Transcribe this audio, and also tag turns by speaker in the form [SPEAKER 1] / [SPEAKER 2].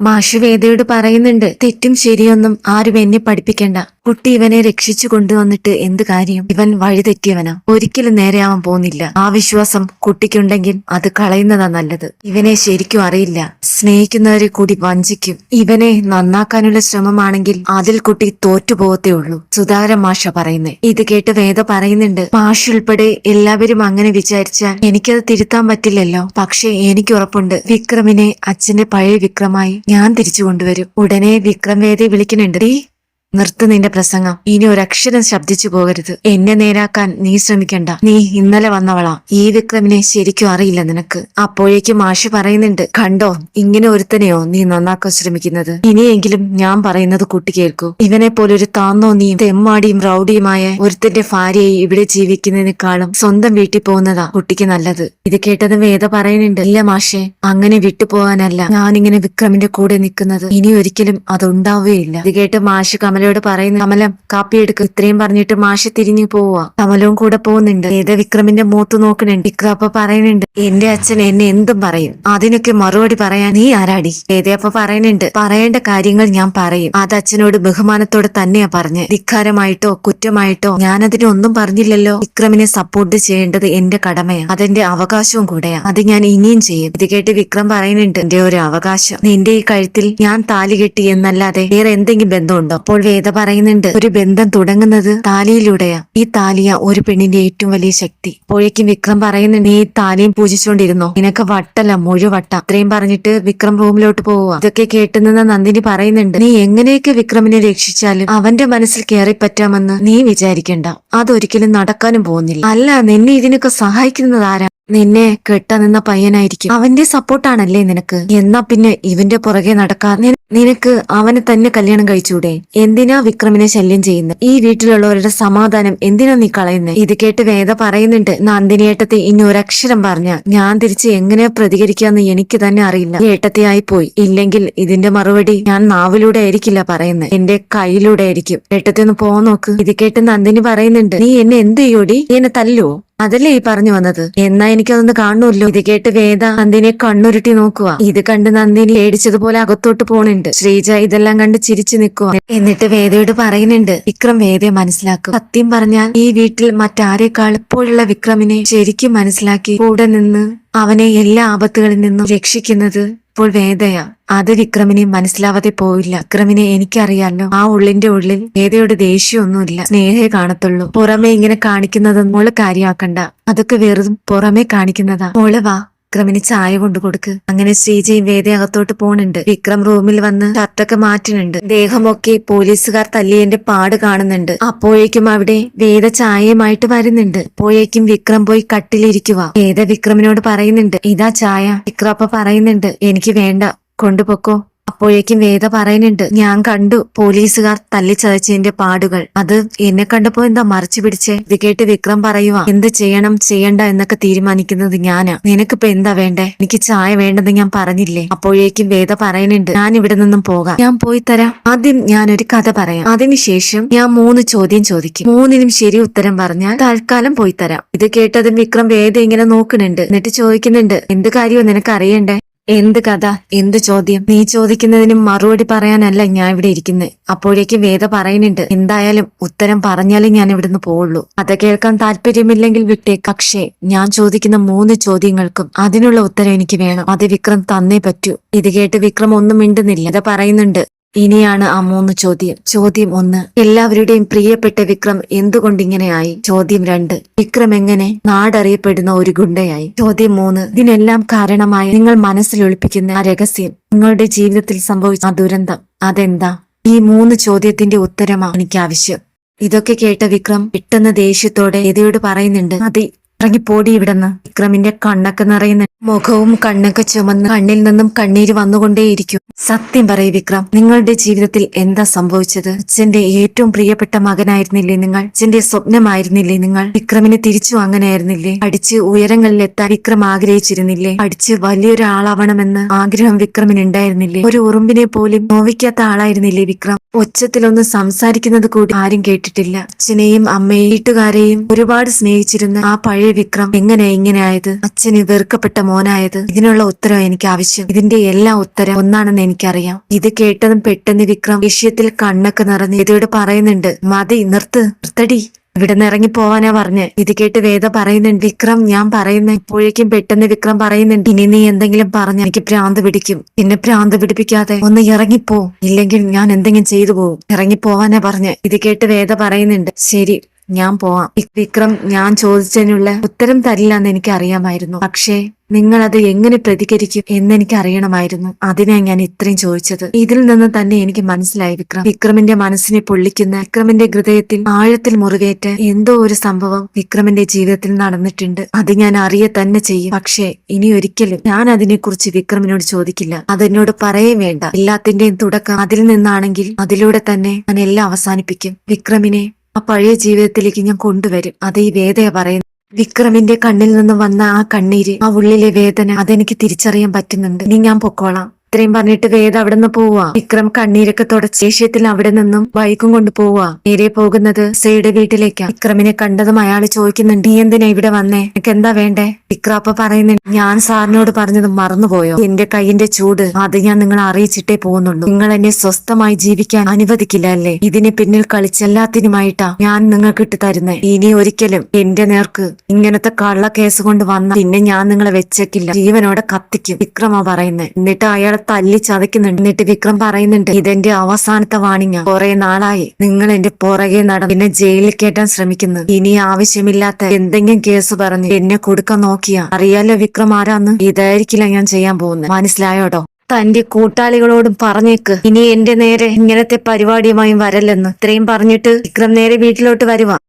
[SPEAKER 1] മാഷ് വേദയോട് പറയുന്നുണ്ട് തെറ്റും ശരിയൊന്നും ആരും എന്നെ പഠിപ്പിക്കണ്ട. കുട്ടി ഇവനെ രക്ഷിച്ചു കൊണ്ടുവന്നിട്ട് എന്ത് കാര്യം? ഇവൻ വഴിതെറ്റിയവനാ ഒരിക്കലും നേരെയാവാൻ പോകുന്നില്ല ആ വിശ്വാസം കുട്ടിക്കുണ്ടെങ്കിൽ അത് കളയുന്നതാ നല്ലത്. ഇവനെ ശരിക്കും അറിയില്ല. സ്നേഹിക്കുന്നവരെ കൂടി വഞ്ചിക്കും. ഇവനെ നന്നാക്കാനുള്ള ശ്രമമാണെങ്കിൽ അതിൽ കുട്ടി തോറ്റുപോകത്തേ ഉള്ളൂ. സുധാകരൻ മാഷ പറയുന്നേ. ഇത് കേട്ട് വേദ പറയുന്നുണ്ട് മാഷ് ഉൾപ്പെടെ എല്ലാവരും അങ്ങനെ വിചാരിച്ചാൽ എനിക്കത് തിരുത്താൻ പറ്റില്ലല്ലോ. പക്ഷെ എനിക്ക് ഉറപ്പുണ്ട്. വിക്രമിനെ അച്ഛന്റെ പഴയ വിക്രമായി ഞാൻ തിരിച്ചു കൊണ്ടുവരും. ഉടനെ വിക്രം വേദയെ വിളിക്കുന്നുണ്ട്. "ഡീ, നിർത്ത് നിന്റെ പ്രസംഗം. ഇനി ഒരക്ഷരം ശബ്ദിച്ചു പോകരുത്. എന്നെ നേരാക്കാൻ നീ ശ്രമിക്കണ്ട. നീ ഇന്നലെ വന്നവളാ. ഈ വിക്രമിനെ ശരിക്കും അറിയില്ല നിനക്ക്. അപ്പോഴേക്കും മാഷ് പറയുന്നുണ്ട് കണ്ടോ ഇങ്ങനെ ഒരുത്തനെയോ നീ നന്നാക്കാൻ ശ്രമിക്കുന്നത്? ഇനിയെങ്കിലും ഞാൻ പറയുന്നത് കുട്ടി കേൾക്കൂ. ഇവനെ പോലൊരു നീ തെമ്മാടിയും റൌഡിയുമായ ഒരുത്തന്റെ ഭാര്യയെ ഇവിടെ ജീവിക്കുന്നതിനേക്കാളും സ്വന്തം വീട്ടിൽ പോകുന്നതാ കുട്ടിക്ക് നല്ലത്. ഇത് കേട്ടത് വേദ പറയുന്നുണ്ട് ഇല്ല മാഷെ അങ്ങനെ വിട്ടുപോകാനല്ല. ഞാനിങ്ങനെ വിക്രമിന്റെ കൂടെ നിൽക്കുന്നത് ഇനി ഒരിക്കലും അതുണ്ടാവുകയില്ല. ഇത് കേട്ട് മാഷ് കമലയോട് പറയുന്നു കമലം കാപ്പിയെടുക്ക് ഇത്രയും പറഞ്ഞിട്ട് മാഷ് തിരിഞ്ഞു പോവുക കമലവും കൂടെ പോകുന്നുണ്ട്. ഏത് വിക്രമിന്റെ മൂത്ത് നോക്കുന്നുണ്ട് വിക്രം അപ്പൊ പറയുന്നുണ്ട് എന്റെ അച്ഛൻ എന്നെ എന്തും പറയും. അതിനൊക്കെ മറുപടി പറയാൻ നീ ആരാടി? അപ്പൊ പറയുന്നുണ്ട് പറയേണ്ട കാര്യങ്ങൾ ഞാൻ പറയും. അത് അച്ഛനോട് ബഹുമാനത്തോടെ തന്നെയാ പറഞ്ഞ്. ധിക്കാരമായിട്ടോ കുറ്റമായിട്ടോ ഞാനതിന് ഒന്നും പറഞ്ഞില്ലല്ലോ. വിക്രമിനെ സപ്പോർട്ട് ചെയ്യേണ്ടത് എന്റെ കടമയാണ് അതെന്റെ അവകാശവും കൂടെയാ. അത് ഞാൻ ഇനിയും ചെയ്യും. ഇത് കേട്ട് വിക്രം പറയുന്നുണ്ട് എന്റെ ഒരു അവകാശം. നിന്റെ ഈ കഴുത്തിൽ ഞാൻ താലി കെട്ടി എന്നല്ലാതെ വേറെ എന്തെങ്കിലും ബന്ധമുണ്ടോ? അപ്പോൾ വേദ പറയുന്നുണ്ട് ഒരു ബന്ധം തുടങ്ങുന്നത് താലിയിലൂടെയാ. ഈ താലിയ ഒരു പെണ്ണിന്റെ ഏറ്റവും വലിയ ശക്തി. അപ്പോഴേക്കും വിക്രം പറയുന്നുണ്ട് ഈ താലിയും പൂജിച്ചുകൊണ്ടിരുന്നോ നിനക്ക് വട്ടല്ല മുഴുവട്ട ഇത്രയും പറഞ്ഞിട്ട് വിക്രം റൂമിലോട്ട് പോവുക ഇതൊക്കെ കേട്ടുനിന്ന നന്ദിനി പറയുന്നുണ്ട് നീ എങ്ങനെയൊക്കെ വിക്രമിനെ രക്ഷിച്ചാലും അവന്റെ മനസ്സിൽ കയറി പറ്റാമെന്ന് നീ വിചാരിക്കണ്ട. അതൊരിക്കലും നടക്കാനും പോകുന്നില്ല. അല്ല നിന്നെ ഇതിനൊക്കെ സഹായിക്കുന്നത് ആരാ? നിന്നെ കെട്ടുന്ന നിന്ന പയ്യനായിരിക്കും. അവന്റെ സപ്പോർട്ടാണല്ലേ നിനക്ക്? എന്നാ പിന്നെ ഇവന്റെ പുറകെ നടക്കാൻ നിനക്ക് അവനെ തന്നെ കല്യാണം കഴിച്ചൂടെ? എന്തിനാ വിക്രമിനെ ശല്യം ചെയ്യുന്നത് ഈ വീട്ടിലുള്ളവരുടെ സമാധാനം എന്തിനാ നീ കളയുന്നത് ഇത് കേട്ട് വേദ പറയുന്നുണ്ട്. നന്ദിനിയേട്ടത്തെ ഇനി ഒരക്ഷരം പറഞ്ഞ ഞാൻ തിരിച്ച് എങ്ങനെ പ്രതികരിക്കാന്ന് എനിക്ക് തന്നെ അറിയില്ല. ഏട്ടത്തെയായി പോയി. ഇല്ലെങ്കിൽ ഇതിന്റെ മറുപടി ഞാൻ നാവിലൂടെ ആയിരിക്കില്ല പറയുന്നത് എന്റെ കയ്യിലൂടെ ആയിരിക്കും. ഏട്ടത്തെ ഒന്ന് പോ നോക്ക്. ഇത് കേട്ട് നന്ദിനി പറയുന്നുണ്ട്. നീ എന്നെ എന്ത് ചെയ്യോടി? എന്നെ തല്ലുവോ? അതല്ലേ ഈ പറഞ്ഞു വന്നത്? എന്നാ എനിക്കതൊന്ന് കാണുമല്ലോ? ഇത് കേട്ട് വേദ നന്ദിനെ കണ്ണുരുട്ടി നോക്കുക ഇത് കണ്ട് നന്ദിനി പേടിച്ചതുപോലെ അകത്തോട്ട് പോണുണ്ട്. ശ്രീജ ഇതെല്ലാം കണ്ട് ചിരിച്ചു നിൽക്കുക എന്നിട്ട് വേദയോട് പറയുന്നുണ്ട് വിക്രം വേദയെ മനസ്സിലാക്കും. സത്യം പറഞ്ഞാൽ ഈ വീട്ടിൽ മറ്റാരേക്കാൾ ഇപ്പോഴുള്ള വിക്രമിനെ ശരിക്കും മനസ്സിലാക്കി കൂടെ നിന്ന് അവനെ എല്ലാ ആപത്തുകളിൽ നിന്നും രക്ഷിക്കുന്നത് ഇപ്പോൾ വേദയാ. അത് വിക്രമിനെ മനസ്സിലാവാതെ പോയില്ല വിക്രമിനെ എനിക്കറിയാലോ ആ ഉള്ളിന്റെ ഉള്ളിൽ വേദയോട് ദേഷ്യമൊന്നുമില്ല. സ്നേഹേ കാണത്തുള്ളൂ. പുറമെ ഇങ്ങനെ കാണിക്കുന്നത് മോൾ കാര്യമാക്കണ്ട. അതൊക്കെ വെറും പുറമെ കാണിക്കുന്നതാ. മോൾ വാ. വിക്രമിന് ചായ കൊണ്ടു കൊടുക്ക്. അങ്ങനെ ശ്രീജയും വേദ അകത്തോട്ട് പോണുണ്ട്. വിക്രം റൂമിൽ വന്ന് ഷർട്ടൊക്കെ മാറ്റുന്നുണ്ട്. ദേഹമൊക്കെ പോലീസുകാർ തല്ലിയന്റെ പാട് കാണുന്നുണ്ട്. അപ്പോഴേക്കും അവിടെ വേദ ചായയുമായിട്ട് വരുന്നുണ്ട്. അപ്പോഴേക്കും വിക്രം പോയി കട്ടിലിരിക്കുക വേദ വിക്രമിനോട് പറയുന്നുണ്ട് ഇതാ ചായ. വിക്രം അപ്പൊ പറയുന്നുണ്ട് എനിക്ക് വേണ്ട. കൊണ്ടുപൊക്കോ. അപ്പോഴേക്കും വേദ പറയുന്നുണ്ട് ഞാൻ കണ്ടു പോലീസുകാർ തല്ലിച്ചതച്ചതിന്റെ പാടുകൾ. അത് എന്നെ കണ്ടപ്പോ എന്താ മറച്ചു പിടിച്ചേ? ഇത് കേട്ട് വിക്രം പറയുക എന്ത് ചെയ്യണം? ചെയ്യണ്ട എന്നൊക്കെ തീരുമാനിക്കുന്നത് ഞാനാ. നിനക്കിപ്പോ എന്താ വേണ്ടേ? എനിക്ക് ചായ വേണ്ടെന്ന് ഞാൻ പറഞ്ഞില്ലേ? അപ്പോഴേക്കും വേദ പറയുന്നുണ്ട് ഞാൻ ഇവിടെ നിന്നും പോകാം. ഞാൻ പോയി തരാം. ആദ്യം ഞാൻ ഒരു കഥ പറയാം. അതിനുശേഷം ഞാൻ മൂന്ന് ചോദ്യം ചോദിക്കും. മൂന്നിനും ശരി ഉത്തരം പറഞ്ഞാൽ തൽക്കാലം പോയി തരാം. ഇത് കേട്ടതും വിക്രം വേദ ഇങ്ങനെ നോക്കുന്നുണ്ട് എന്നിട്ട് ചോദിക്കുന്നുണ്ട് എന്ത് കാര്യവും നിനക്ക് അറിയണ്ടേ? എന്ത് കഥ? എന്ത് ചോദ്യം? നീ ചോദിക്കുന്നതിന് മറുപടി പറയാനല്ല ഞാൻ ഇവിടെ ഇരിക്കുന്നത് അപ്പോഴേക്ക് വേദ പറയുന്നുണ്ട് എന്തായാലും ഉത്തരം പറഞ്ഞാലേ ഞാൻ ഇവിടുന്ന് പോവുള്ളൂ. അത് കേൾക്കാൻ താല്പര്യമില്ലെങ്കിൽ വിട്ടേ പക്ഷേ ഞാൻ ചോദിക്കുന്ന മൂന്ന് ചോദ്യങ്ങൾക്കും അതിനുള്ള ഉത്തരം എനിക്ക് വേണം. അത് വിക്രം തന്നേ പറ്റൂ. ഇത് കേട്ട് വിക്രം ഒന്നും മിണ്ടുന്നില്ല. അത് പറയുന്നുണ്ട് ഇനിയാണ് ആ മൂന്ന് ചോദ്യം. ചോദ്യം ഒന്ന് എല്ലാവരുടെയും പ്രിയപ്പെട്ട വിക്രം എന്തുകൊണ്ടിങ്ങനെയായി? ചോദ്യം രണ്ട് വിക്രം എങ്ങനെ നാടറിയപ്പെടുന്ന ഒരു ഗുണ്ടയായി? ചോദ്യം മൂന്ന് ഇതിനെല്ലാം കാരണമായി നിങ്ങൾ മനസ്സിൽ ഒളിപ്പിക്കുന്ന ആ രഹസ്യം നിങ്ങളുടെ ജീവിതത്തിൽ സംഭവിച്ച ആ ദുരന്തം അതെന്താ? ഈ മൂന്ന് ചോദ്യത്തിന്റെ ഉത്തരമാണ് എനിക്ക് ആവശ്യം ഇതൊക്കെ കേട്ട വിക്രം പെട്ടെന്ന് ദേഷ്യത്തോടെ എതയോട് പറയുന്നുണ്ട് മതി ഇറങ്ങിപ്പോടി ഇവിടെന്ന്. വിക്രമിന്റെ കണ്ണൊക്കെ നിറയുന്നുണ്ട്. മുഖവും കണ്ണൊക്കെ ചുമന്ന് കണ്ണിൽ നിന്നും കണ്ണീര് വന്നുകൊണ്ടേയിരിക്കും. സത്യം പറയ് വിക്രം നിങ്ങളുടെ ജീവിതത്തിൽ എന്താ സംഭവിച്ചത്? അച്ഛന്റെ ഏറ്റവും പ്രിയപ്പെട്ട മകനായിരുന്നില്ലേ നിങ്ങൾ? അച്ഛന്റെ സ്വപ്നമായിരുന്നില്ലേ നിങ്ങൾ? വിക്രമിന് തിരിച്ചു അങ്ങനെയായിരുന്നില്ലേ? പഠിച്ച് ഉയരങ്ങളിലെത്താൻ വിക്രം ആഗ്രഹിച്ചിരുന്നില്ലേ? പഠിച്ച് വലിയൊരാളാവണമെന്ന് ആഗ്രഹം വിക്രമിന് ഉണ്ടായിരുന്നില്ലേ ഒരു ഉറുമ്പിനെ പോലും നോവിക്കാത്ത ആളായിരുന്നില്ലേ വിക്രം? ഒച്ചത്തിലൊന്ന് സംസാരിക്കുന്നത് കൂടി ആരും കേട്ടിട്ടില്ല. അച്ഛനെയും അമ്മയും വീട്ടുകാരെയും ഒരുപാട് സ്നേഹിച്ചിരുന്ന ആ പഴയ വിക്രം എങ്ങനെ ഇങ്ങനെ ആയത് അച്ഛന് വെറുക്കപ്പെട്ട മോനായത്? ഇതിനുള്ള ഉത്തരം എനിക്ക് ആവശ്യം ഇതിന്റെ എല്ലാ ഉത്തരം ഒന്നാണെന്ന് എനിക്കറിയാം. ഇത് കേട്ടതും പെട്ടെന്ന് വിക്രം വിഷയത്തിൽ കണ്ണൊക്കെ നിറഞ്ഞ് ഇതോട് പറയുന്നുണ്ട്. മതി നിർത്ത്. നിർത്തടി. ഇവിടെ നിന്ന് ഇറങ്ങി പോവാനാ പറഞ്ഞ്. ഇത് കേട്ട് വേദ പറയുന്നുണ്ട് വിക്രം ഞാൻ പറയുന്ന ഇപ്പോഴേക്കും പെട്ടെന്ന് വിക്രം പറയുന്നുണ്ട്. ഇനി നീ എന്തെങ്കിലും പറഞ്ഞ് എനിക്ക് ഭ്രാന്ത് പിടിക്കും. പിന്നെ ഭ്രാന്ത് പിടിപ്പിക്കാതെ ഒന്ന് ഇറങ്ങിപ്പോ. ഇല്ലെങ്കിൽ ഞാൻ എന്തെങ്കിലും ചെയ്തു പോകും. ഇറങ്ങി പോവാനാ പറഞ്ഞ്. ഇത് കേട്ട് വേദ പറയുന്നുണ്ട്. ശരി. ഞാൻ പോവാം. വിക്രം ഞാൻ ചോദിച്ചതിനുള്ള ഉത്തരം തരില്ല എന്ന് എനിക്ക് അറിയാമായിരുന്നു പക്ഷേ നിങ്ങൾ അത് എങ്ങനെ പ്രതികരിക്കും എന്ന് എനിക്ക് അറിയണമായിരുന്നു അതിനാ ഞാൻ ഇത്രയും ചോദിച്ചത്. ഇതിൽ നിന്ന് തന്നെ എനിക്ക് മനസ്സിലായി വിക്രം. വിക്രമിന്റെ മനസ്സിനെ പൊള്ളിക്കുന്ന വിക്രമിന്റെ ഹൃദയത്തിൽ ആഴത്തിൽ മുറിവേറ്റ എന്തോ ഒരു സംഭവം വിക്രമിന്റെ ജീവിതത്തിൽ നടന്നിട്ടുണ്ട്. അത് ഞാൻ അറിയ തന്നെ ചെയ്യും. പക്ഷേ ഇനി ഒരിക്കലും ഞാൻ അതിനെക്കുറിച്ച് വിക്രമിനോട് ചോദിക്കില്ല. അതെന്നോട് പറയേ വേണ്ട. എല്ലാത്തിന്റെയും തുടക്കം അതിൽ നിന്നാണെങ്കിൽ അതിലൂടെ തന്നെ ഞാൻ എല്ലാം അവസാനിപ്പിക്കും. വിക്രമിനെ ആ പഴയ ജീവിതത്തിലേക്ക് ഞാൻ കൊണ്ടുവരും. അത് ഈ വേദയ പറയുന്നത്. വിക്രമിന്റെ കണ്ണിൽ നിന്ന് വന്ന ആ കണ്ണീര് ആ ഉള്ളിലെ വേദന അതെനിക്ക് തിരിച്ചറിയാൻ പറ്റുന്നുണ്ട്. ഇനി ഞാൻ പൊക്കോളാം. ഇത്രയും പറഞ്ഞിട്ട് വേദ അവിടെ നിന്ന് പോവാ. വിക്രം കണ്ണീരൊക്കെ തുടച്ച് ദേഷ്യത്തിൽ അവിടെ നിന്നും ബൈക്കും കൊണ്ട് പോവാ. നേരെ പോകുന്നത് സയുടെ വീട്ടിലേക്കാ. വിക്രമിനെ കണ്ടതും അയാൾ ചോദിക്കുന്നുണ്ട് നീ എന്തിനാ ഇവിടെ വന്നേ? എനിക്ക് എന്താ വേണ്ടേ? വിക്രം അപ്പൊ പറയുന്നുണ്ട് ഞാൻ സാറിനോട് പറഞ്ഞത് മറന്നുപോയോ? എന്റെ കൈയിന്റെ ചൂട് അത് ഞാൻ നിങ്ങളെ അറിയിച്ചിട്ടേ പോകുന്നുള്ളൂ. നിങ്ങൾ എന്നെ സ്വസ്ഥമായി ജീവിക്കാൻ അനുവദിക്കില്ല അല്ലേ ഇതിന് പിന്നിൽ കളിച്ചെല്ലാത്തിനുമായിട്ടാ ഞാൻ നിങ്ങൾക്ക് ഇട്ട് തരുന്നേ. ഇനി ഒരിക്കലും എന്റെ നേർക്ക് ഇങ്ങനത്തെ കള്ള കേസ് കൊണ്ട് വന്ന പിന്നെ ഞാൻ നിങ്ങളെ വെച്ചേക്കില്ല. ജീവനോടെ കത്തിക്കും വിക്രമാ പറയുന്നത് എന്നിട്ട് അയാളെ തല്ലി ചതയ്ക്കുന്നുണ്ട്. എന്നിട്ട് വിക്രം പറയുന്നുണ്ട് ഇതെന്റെ അവസാനത്തെ വാണിങ്ങ കുറെ നാളായി നിങ്ങൾ എന്റെ പുറകെ നടന്ന് എന്നെ ജയിലിൽ കയറ്റാൻ ശ്രമിക്കുന്നു. ഇനി ആവശ്യമില്ലാത്ത എന്തെങ്കിലും കേസ് പറഞ്ഞു എന്നെ കൊടുക്കാൻ നോക്കിയാ. അറിയാലോ വിക്രം ആരാന്ന്? ഇതായിരിക്കില്ല ഞാൻ ചെയ്യാൻ പോകുന്നത്. മനസ്സിലായോടോ? തന്റെ കൂട്ടാളികളോടും പറഞ്ഞേക്ക്. ഇനി എന്റെ നേരെ ഇങ്ങനത്തെ പരിപാടിയുമായും വരല്ലെന്ന്. ഇത്രയും പറഞ്ഞിട്ട് വിക്രം നേരെ വീട്ടിലോട്ട് വരുവാ.